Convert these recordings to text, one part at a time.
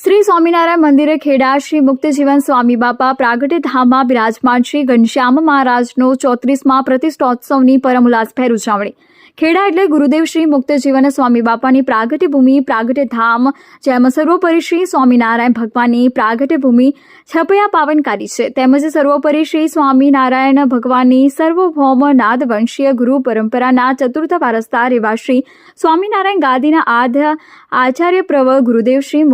શ્રી સ્વામિનારાયણ મંદિરે ખેડા શ્રી મુક્તજીવન સ્વામી બાપા પ્રાગટ્ય ધામમાં બિરાજમાન શ્રી ઘનશ્યામ મહારાજનો ચોત્રીસમાં પ્રતિષ્ઠોત્સવની પરમ ઉલ્લાસભેર ઉજવણી. ખેડા એટલે ગુરુદેવ શ્રી મુક્તજીવન સ્વામી બાપાની પ્રાગટ્ય ભૂમિ, પ્રાગટ્ય ધામ, જેમ સર્વોપરી શ્રી સ્વામિનારાયણ ભગવાનની પ્રાગટ્ય ભૂમિ છપયા પાવનકારી છે. તેમજ સર્વોપરી શ્રી સ્વામિનારાયણ ભગવાનની સર્વભૌમ નાદવંશીય ગુરુ પરંપરાના ચતુર્થ વારસદાર એવા શ્રી સ્વામિનારાયણ ગાદીના આદ્ય આચાર્ય પ્રવ ગુરુદેવ શ્રી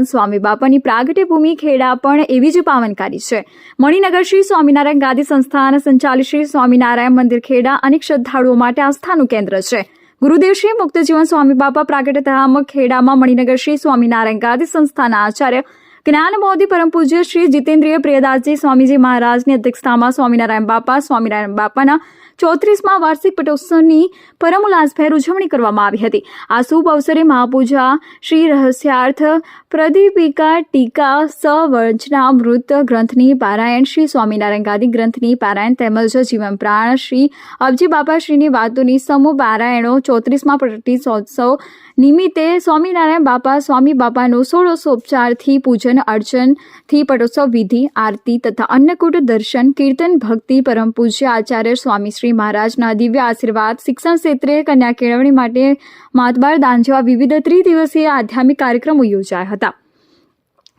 મુક્તજીવન સ્વામી બાપાની પ્રાગટ્ય ખેડા પણ એવી જ પાવનકારી છે. મણિનગર શ્રી સ્વામિનારાયણ ગાદી સંસ્થાન સંચાલિત શ્રી સ્વામિનારાયણ મંદિર ખેડા અનેક શ્રદ્ધાળુઓ માટે આસ્થાનું કેન્દ્ર છે. ગુરુદેવ શ્રી મુક્તજીવન સ્વામી બાપા પ્રાગટ્ય ખેડામાં મણિનગર શ્રી સ્વામિનારાયણ ગાદી સંસ્થાના આચાર્ય જ્ઞાન મોદી પરમ પૂજ્ય શ્રી જીતેન્દ્રિય પ્રિયદાસજી સ્વામીજી મહારાજની અધ્યક્ષતામાં સ્વામિનારાયણ બાપા સ્વામિનારાયણ બાપાના ચોત્રીસમાં વાર્ષિક પટોત્સવની પરમ ઉજવણી કરવામાં આવી હતી. આ શુભ અવસરે મહાપૂજા, શ્રી રહસ્યાર્થ, પ્રદીપિકા, ટીકા સવર્જનામૃત ગ્રંથની પારાયણ, શ્રી સ્વામિનારાયણ ગાદી ગ્રંથની પારાયણ તેમજ જીવન પ્રાણ, શ્રી અબજી બાપાશ્રીની વાતોની સમૂહ પારાયણો ચોત્રીસમાં પ્રતિષ્ઠોત્સવ નિમિત્તે સ્વામિનારાયણ બાપા, સ્વામી બાપાનું સોળસોપચારથી પૂજન અર્ચનથી પટોત્સવ વિધિ, આરતી તથા અન્નકૂટ, દર્શન, કીર્તન, ભક્તિ, પરમ પૂજ્ય આચાર્ય સ્વામી શ્રી મહારાજના દિવ્ય આશીર્વાદ, શિક્ષણ ક્ષેત્રે કન્યા કેળવણી માટે માતબાર દાન જેવા વિવિધ ત્રિદિવસીય આધ્યાત્મિક કાર્યક્રમો યોજાયા હતા.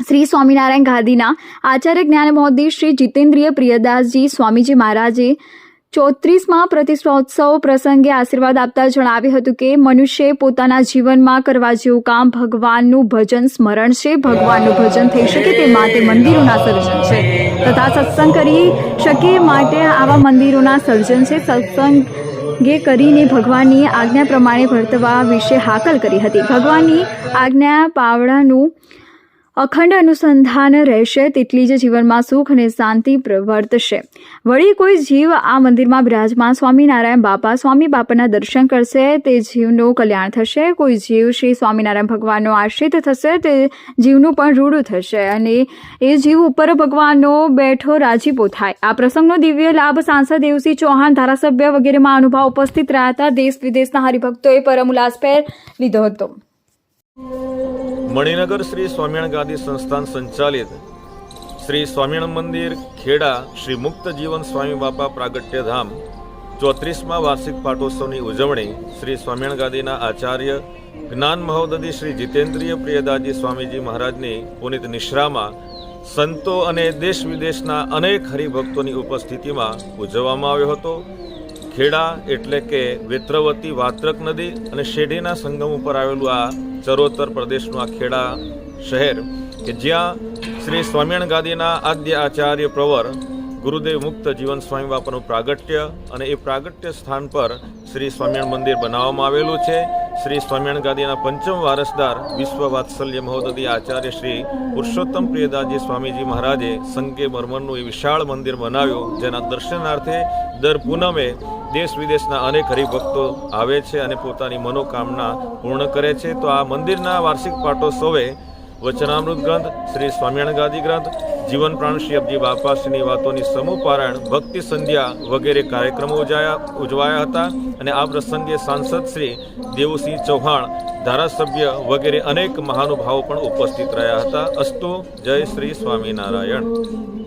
શ્રી સ્વામિનારાયણ ગાંધીના આચાર્ય જ્ઞાન મોદી શ્રી જીતેન્દ્રિય પ્રિયદાસજી સ્વામીજી મહારાજે ચોત્રીસમાં પ્રતિષ્ઠોત્સવ પ્રસંગે આશીર્વાદ આપતા જણાવ્યું હતું કે મનુષ્ય પોતાના જીવનમાં કરવા જેવું કામ ભગવાનનું ભજન સ્મરણ છે. ભગવાનનું ભજન થઈ શકે તે માટે મંદિરોના સર્જન છે. તથા સત્સંગ કરી શકે માટે આવા મંદિરોના સર્જન છે. સત્સંગે કરીને ભગવાનની આજ્ઞા પ્રમાણે વર્તવા વિશે હાકલ કરી હતી. ભગવાનની આજ્ઞા પાવડાનું અખંડ અનુસંધાન રહેશે તેટલી જ જીવનમાં સુખ અને શાંતિ પ્રવર્તશે. વળી કોઈ જીવ આ મંદિરમાં બિરાજમાન સ્વામિનારાયણ બાપા સ્વામી બાપાના દર્શન કરશે, તે જીવનું કલ્યાણ થશે. કોઈ જીવ શ્રી સ્વામિનારાયણ ભગવાનનો આશ્રિત થશે, તે જીવનું પણ રૂડું થશે અને એ જીવ ઉપર ભગવાનનો બેઠો રાજીપો થાય આ પ્રસંગનો દિવ્ય લાભ સાંસદ દેવસિંહ ચૌહાણ ધારાસભ્ય વગેરેમાં અનુભવ ઉપસ્થિત રહ્યા હતા. દેશ વિદેશના હરિભક્તોએ પરમ ઉલ્લાસભેર લીધો હતો. મણિનગર શ્રી સ્વામિનારાયણ ગાંધી સંસ્થાન સંચાલિત શ્રી સ્વામિનારાયણ મંદિર ખેડા શ્રી મુક્ત જીવન સ્વામી બાપા પ્રાગટ્ય ધામ ચોત્રીસમાં વાર્ષિક પાટોત્સવની ઉજવણી શ્રી સ્વામિનારાયણ ગાંધીના આચાર્ય જ્ઞાન મહોદધી શ્રી જીતેન્દ્રિય પ્રિયદાજી સ્વામીજી મહારાજની પુનિત નિશ્રામાં સંતો અને દેશ વિદેશના અનેક હરિભક્તોની ઉપસ્થિતિમાં ઉજવવામાં આવ્યો હતો. ખેડા એટલે કે વેત્રવતી વાત્રક નદી અને શેઢીના સંગમ ઉપર આવેલું આ ચરોતર પ્રદેશનું આ ખેડા શહેર કે જ્યાં શ્રી સ્વામિયણ ગાદીના આદ્ય આચાર્ય પ્રવર ગુરુદેવ મુક્ત જીવન સ્વામી બાપાનું પ્રાગટ્ય અને એ પ્રાગટ્ય સ્થાન પર શ્રી સ્વામિનારાયણ મંદિર બનાવવામાં આવેલું છે. શ્રી સ્વામિનારાયણ ગાદીના પંચમ વારસદાર વિશ્વ વાત્સલ્ય મહોદય આચાર્ય શ્રી પુરુષોત્તમ પ્રિયદાસજી સ્વામીજી મહારાજે સંકે મર્મરનું એ વિશાળ મંદિર બનાવ્યું, જેના દર્શનાર્થે દર પૂનમે દેશ વિદેશના અનેક હરિભક્તો આવે છે અને પોતાની મનોકામના પૂર્ણ કરે છે, તો આ મંદિરના વાર્ષિક પાટોત્સવે વચનામૃત ગ્રંથ, શ્રી સ્વામિનારાયણ ગાદી ગ્રંથ, જીવન પ્રાણ શ્રી અબજી બાપાશ્રીની વાતોની સમૂહ પારાયણ ભક્તિ સંધ્યા વગેરે કાર્યક્રમો ઉજાયા, ઉજવાયા હતા અને આ પ્રસંગે સાંસદ શ્રી દેવુસિંહ ચૌહાણ, ધારાસભ્ય વગેરે અનેક મહાનુભાવો પણ ઉપસ્થિત રહ્યા હતા. અસ્તુ, જય શ્રી સ્વામિનારાયણ.